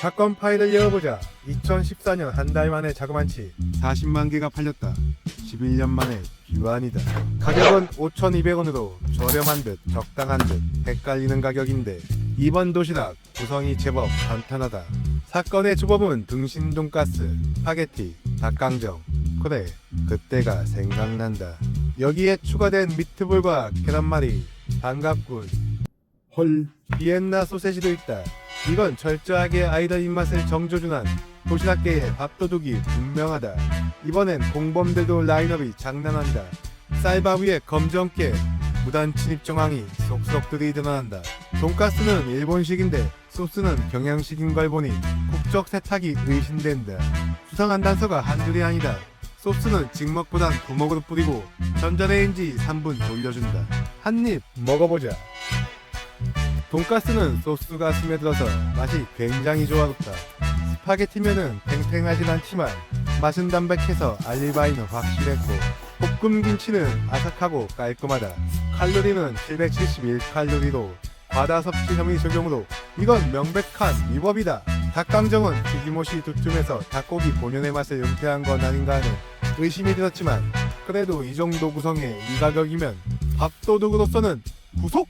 사건 파일을 열어보자. 2014년 한 달 만에 자그만치 40만 개가 팔렸다. 11년 만에 귀환이다. 가격은 5,200원으로 저렴한 듯 적당한 듯 헷갈리는 가격인데 이번 도시락 구성이 제법 간단하다. 사건의 주범은 등신 돈가스, 파게티, 닭강정. 그래 그때가 생각난다. 여기에 추가된 미트볼과 계란말이 반갑군 헐 비엔나 소세지도 있다 이건 철저하게 아이들 입맛을 정조준한 도시락계의 밥도둑이 분명하다. 이번엔 공범들도 라인업이 장난한다. 쌀밥 위에 검정깨 무단 침입 정황이 속속들이 드러난다. 돈가스는 일본식인데 소스는 경양식인 걸 보니 국적 세탁이 의심된다. 수상한 단서가 한둘이 아니다. 소스는 직먹보단 부먹으로 뿌리고 전자레인지 3분 돌려준다. 한 입 먹어보자 돈가스는 소스가 스며들어서 맛이 굉장히 조화롭다. 스파게티면은 팽팽하진 않지만 맛은 담백해서 알리바이는 확실했고 볶음 김치는 아삭하고 깔끔하다. 칼로리는 771칼로리로 과다 섭취 혐의 적용으로 이건 명백한 위법이다. 닭강정은 튀김옷이 두툼해서 닭고기 본연의 맛을 은폐한 건 아닌가 하는 의심이 들었지만 그래도 이 정도 구성에 이 가격이면 밥도둑으로서는 구속!